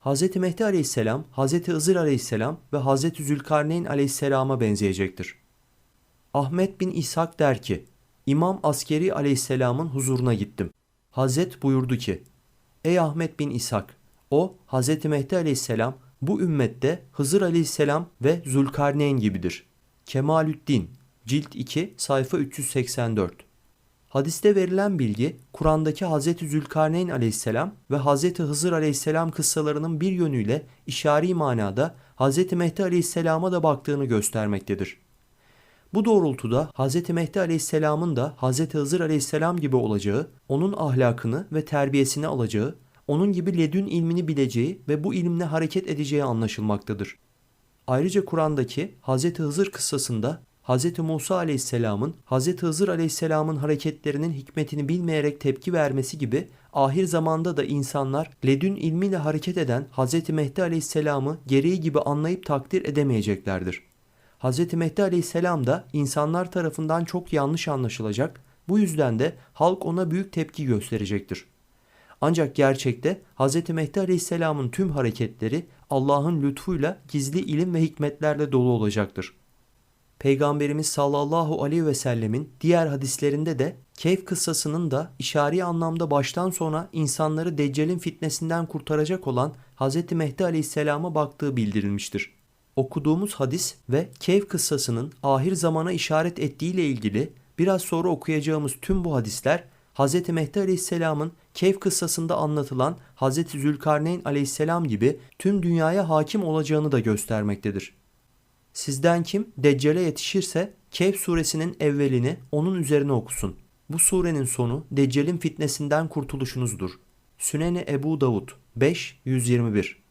Hz. Mehdi aleyhisselam, Hz. Hızır aleyhisselam ve Hz. Zülkarneyn aleyhisselama benzeyecektir. Ahmet bin İshak der ki, İmam Askeri aleyhisselamın huzuruna gittim. Hazret buyurdu ki, Ey Ahmet bin İshak, o Hz. Mehdi aleyhisselam bu ümmette Hızır aleyhisselam ve Zülkarneyn gibidir. Kemalüddin, cilt 2, sayfa 384. Hadiste verilen bilgi, Kur'an'daki Hz. Zülkarneyn aleyhisselam ve Hz. Hızır aleyhisselam kıssalarının bir yönüyle işari manada Hz. Mehdi aleyhisselama da baktığını göstermektedir. Bu doğrultuda Hz. Mehdi aleyhisselamın da Hz. Hızır aleyhisselam gibi olacağı, onun ahlakını ve terbiyesini alacağı, onun gibi ledün ilmini bileceği ve bu ilimle hareket edeceği anlaşılmaktadır. Ayrıca Kur'an'daki Hz. Hızır kıssasında Hz. Musa aleyhisselamın Hz. Hızır aleyhisselamın hareketlerinin hikmetini bilmeyerek tepki vermesi gibi ahir zamanda da insanlar ledün ilmiyle hareket eden Hz. Mehdi aleyhisselamı gereği gibi anlayıp takdir edemeyeceklerdir. Hz. Mehdi aleyhisselam da insanlar tarafından çok yanlış anlaşılacak, bu yüzden de halk ona büyük tepki gösterecektir. Ancak gerçekte Hz. Mehdi aleyhisselamın tüm hareketleri Allah'ın lütfuyla gizli ilim ve hikmetlerle dolu olacaktır. Peygamberimiz sallallahu aleyhi ve sellemin diğer hadislerinde de Keyf kıssasının da işari anlamda baştan sona insanları Deccal'in fitnesinden kurtaracak olan Hz. Mehdi aleyhisselama baktığı bildirilmiştir. Okuduğumuz hadis ve Keyf kıssasının ahir zamana işaret ettiğiyle ilgili biraz sonra okuyacağımız tüm bu hadisler Hz. Mehdi aleyhisselamın Keyf kıssasında anlatılan Hz. Zülkarneyn aleyhisselam gibi tüm dünyaya hakim olacağını da göstermektedir. Sizden kim Deccale yetişirse Kehf suresinin evvelini onun üzerine okusun. Bu surenin sonu Deccal'in fitnesinden kurtuluşunuzdur. Süneni Ebu Davud 5 121